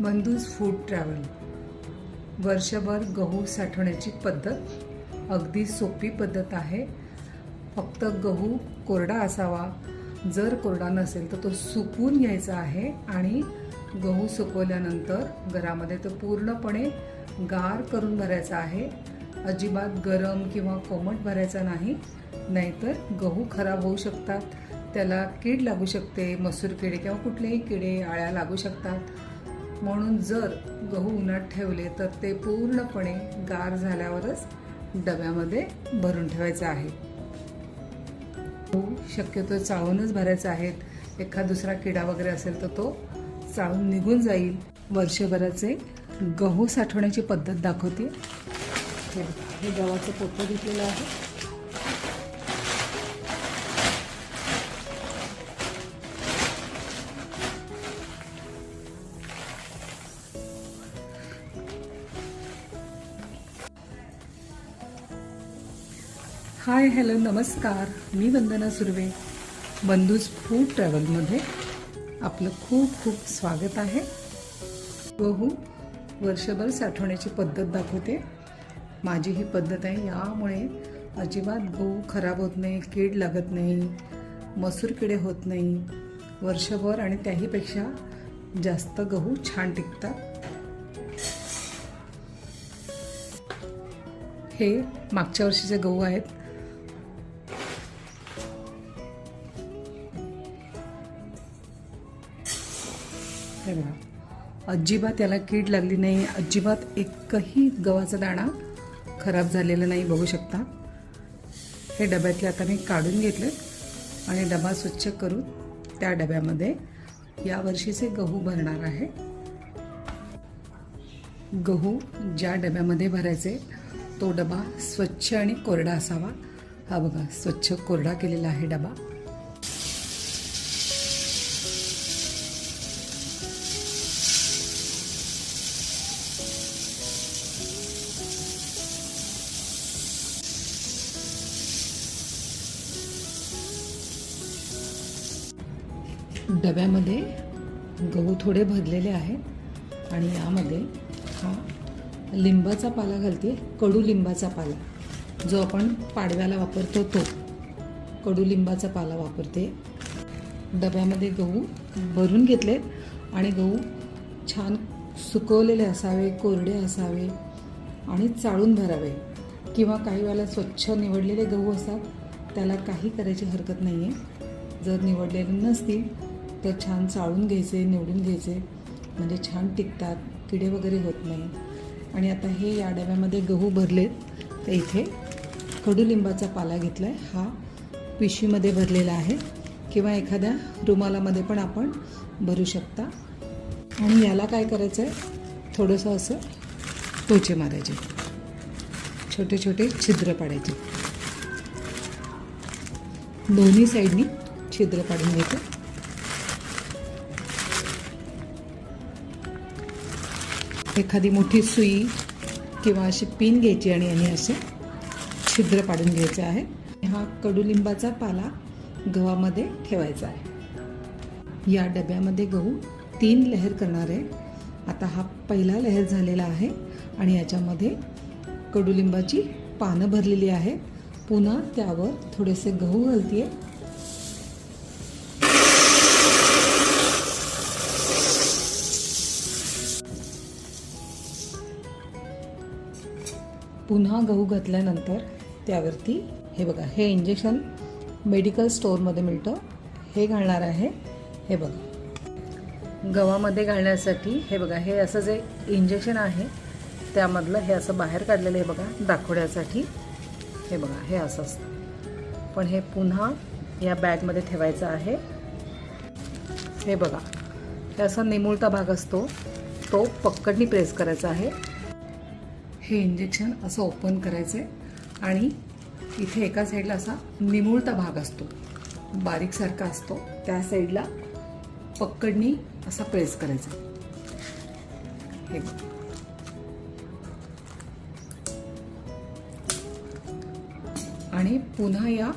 Bandhus food travel वर्षभर गहू साठवण्याची पद्धत. अगदी सोपी पद्धत आहे. फक्त गहू कोरडा असावा. जर कोरडा नसेल तर तो सुकून घ्यायचा आहे आणि गहू सुकवल्यानंतर घरामध्ये तो पूर्णपणे गार करून भरायचा आहे. अजिबात गरम किंवा कोमट भरायचा नाही. नाहीतर गहू खराब होऊ शकतात. त्याला कीड लागू शकते मसूर किडे किंवा कुठलेही किडे आळ्या लागू शकतात. म्हणून जर गहू उन्हात ठेवले तर ते पूर्णपणे गार झाल्यावरच डब्यामध्ये भरून ठेवायचं आहे. गहू शक्यतो चाळूनच भरायचा आहे. एखाद दुसरा किडा वगैरे असेल तर तो चाळून निघून जाईल. वर्षभराचे गहू साठवण्याची पद्धत दाखवते. हे हे गव्हाचं पोतं घेतलेलं आहे. हाय हॅलो नमस्कार. मी वंदना सुर्वे बंधूज फूड ट्रॅव्हलमध्ये. आपलं खूप खूप स्वागत आहे. गहू वर्षभर साठवण्याची पद्धत दाखवते. माझी ही पद्धत आहे यामुळे अजिबात गहू खराब होत नाही कीड लागत नाही मसूर किडे होत नाही. वर्षभर आणि त्याहीपेक्षा जास्त गहू छान टिकतात. हे मागच्या वर्षीचे गहू आहेत. अजिबात याला कीड लागली नाही. अजिबात एकही गव्हाचा दाणा खराब झालेला नाही बघू शकता. हे डब्यातले आता मी काढून घेतले आणि डबा स्वच्छ करून त्या डब्यामध्ये यावर्षीचे गहू भरणार आहे. गहू ज्या डब्यामध्ये भरायचे तो डबा स्वच्छ आणि कोरडा असावा. हा बघा स्वच्छ कोरडा केलेला आहे डबा. डब्यामध्ये गहू थोडे भरलेले आहे आणि यामध्ये हा लिंबाचा पाला घालते कडुलिंबाचा पाला जो आपण पाडव्याला वापरतो तो. कडुलिंबाचा पाला वापरते. डब्यामध्ये गहू भरून घेतले आणि गहू छान सुकवलेले असावे कोरडे असावे आणि चाळून भरावे. किंवा काही वेळेला स्वच्छ निवडलेले गहू असतात त्याला काही करायची हरकत नाही आहे जर निवडलेले नसतील ते छान चाळून घ्यायचे निवडून घ्यायचे. म्हणजे छान टिकतात किडे वगैरे होत नाही. आणि आता हे या डब्यामध्ये गहू भरलेत. तर इथे कडुलिंबाचा पाला घेतला आहे हा पिशवीमध्ये भरलेला आहे. किंवा एखाद्या रुमालामध्ये पण आपण भरू शकता. आणि याला काय करायचं आहे थोडंसं असं टोचे मारायचे. छोटे छोटे छिद्र पाडायचे. दोन्ही साईडनी छिद्र पाडून घ्यायचं. एखादी मोठी सुई किंवा अशी पिन घ्यायची आणि याने असे छिद्र पाडून घ्यायचे आहे. हा कडुलिंबाचा पाला गव्हामध्ये ठेवायचा आहे. या डब्यामध्ये गहू तीन लहर करणार आहे. आता हा पहिला लहर झालेला आहे आणि याच्यामध्ये कडुलिंबाची पानं भरलेली आहे पुन्हा त्यावर थोडेसे गहू घालते पुन्हा गहू घातल्यानंतर त्यावरती हे बघा हे इंजेक्शन मेडिकल स्टोअरमध्ये मिळतं. हे घालणार आहे हे बघा. गव्हामध्ये घालण्यासाठी हे बघा हे असं जे इंजेक्शन आहे त्यामधलं हे असं बाहेर काढलेलं आहे बघा दाखवण्यासाठी. हे बघा हे असं असतं. पण हे पुन्हा या बॅगमध्ये ठेवायचं आहे. हे बघा हे असा निमुळता भाग असतो. तो पक्कडनी प्रेस करायचा आहे. हे इंजेक्शन असं ओपन करायचं आहे आणि इथे एका साईडला असा निमुळता भाग असतो. बारीकसारखा असतो. त्या साईडला पक्कडनी असा प्रेस करायचा. हे आणि पुन्हा या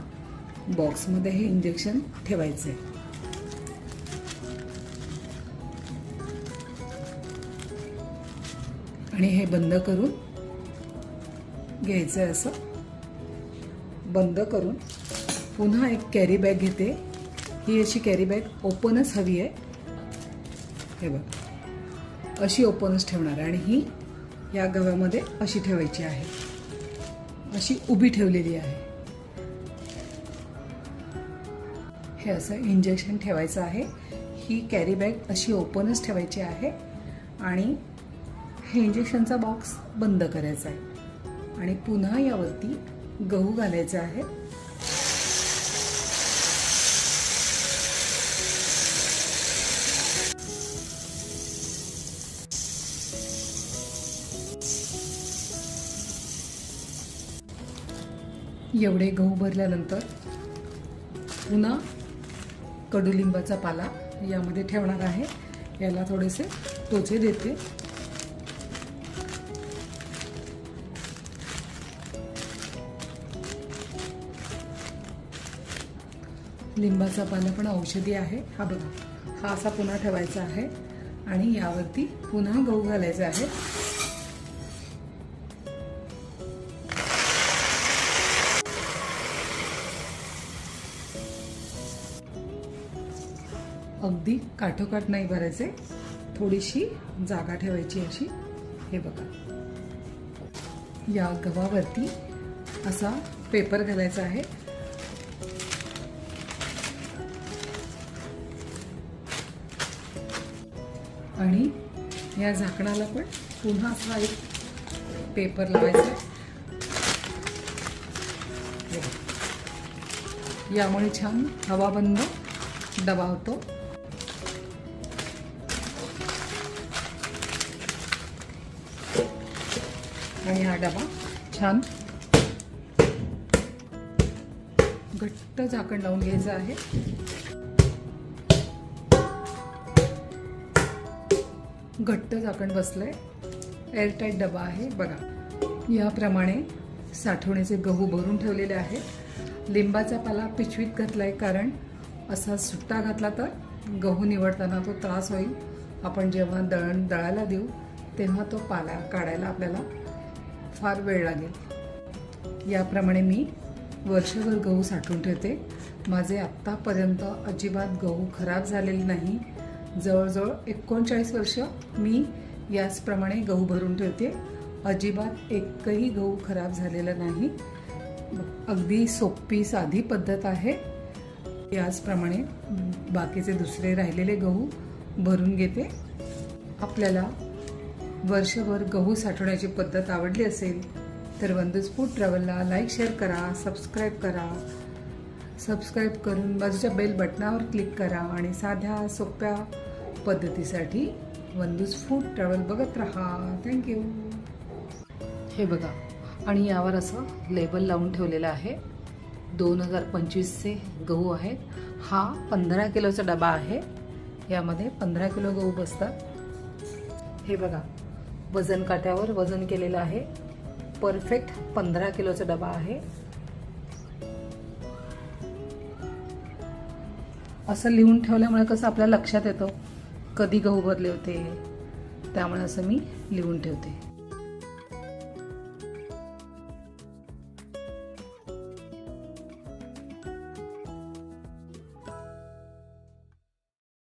बॉक्समध्ये हे इंजेक्शन ठेवायचं आहे आणि हे बंद करून घ्यायचं आहे असं. बंद करून पुन्हा एक कॅरी बॅग घेते. ही अशी कॅरी बॅग ओपनच हवी आहे. हे बघ. अशी ओपनच ठेवणार आहे आणि ही या गव्यामध्ये अशी ठेवायची आहे. अशी उभी ठेवलेली आहे. हे असं इंजेक्शन ठेवायचं आहे. ही कॅरी बॅग अशी ओपनच ठेवायची आहे. आणि हे इंजेक्शनचा बॉक्स बंद करायचा आहे. आणि पुन्हा यावरती गहू घालायचे आहे. एवढे गहू भरल्यानंतर पुन्हा कडुलिंबाचा पाला यामध्ये ठेवणार आहे. याला थोडेसे टोचे देते. लिंबाचा पाला पण औषधी आहे. हा बघा हा असा पुन्हा ठेवायचा आहे आणि यावरती पुन्हा गहू घालायचा आहे. अगदी काठोकाठ नाही भरायचे थोडीशी जागा ठेवायची अशी. हे बघा या गव्हावरती असा पेपर घालायचा आहे. आणि या झाकणाला पण पुन्हा असा एक पेपर लावायचा. यामुळे छान हवाबंद डबा होतो. आणि हा डबा छान घट्ट झाकण लावून घ्यायचं आहे. घट्ट झाकण आहे एअरटाईट डबा आहे. बघा याप्रमाणे साठवण्याचे गहू भरून ठेवलेले आहेत. लिंबाचा पाला पिशवीत आहे कारण असा सुट्टा घातला तर गहू निवडताना तो त्रास होईल. आपण जेव्हा दळण दळायला देऊ तेव्हा तो पाला काढायला आपल्याला फार वेळ लागेल. याप्रमाणे मी वर्षभर गहू साठवून ठेवते. माझे आत्तापर्यंत अजिबात गहू खराब झालेले नाही. जवळजवळ एकोणचाळीस वर्ष मी याचप्रमाणे गहू भरून ठेवते. अजिबात एकही गहू खराब झालेला नाही. अगदी सोपी साधी पद्धत आहे. याचप्रमाणे बाकीचे दुसरे राहिलेले गहू भरून घेते. आपल्याला वर्षभर गहू साठवण्याची पद्धत आवडली असेल तर वंदूज फूड ट्रॅव्हलला लाईक शेअर करा सबस्क्राईब करा. सबस्क्राईब करून बाजूच्या बेल बटनावर क्लिक करा आणि साध्या सोप्या पद्धतीसाठी वंदूज फूड ट्रॅव्हल बघत राहा. थँक्यू हे बघा आणि यावर असं लेबल लावून ठेवलेलं आहे. दोन हजार पंचवीसचे गहू आहेत. हा पंधरा किलोचा डबा आहे. यामध्ये पंधरा किलो गहू बसतात. हे बघा वजन काट्यावर वजन केलेलं आहे. परफेक्ट पंधरा किलोचा डबा आहे. असं लिहून ठेवल्यामुळे कसं आपल्या लक्षात येतं कधी गहू भरले होते. त्यामुळे असं मी लिहून ठेवते.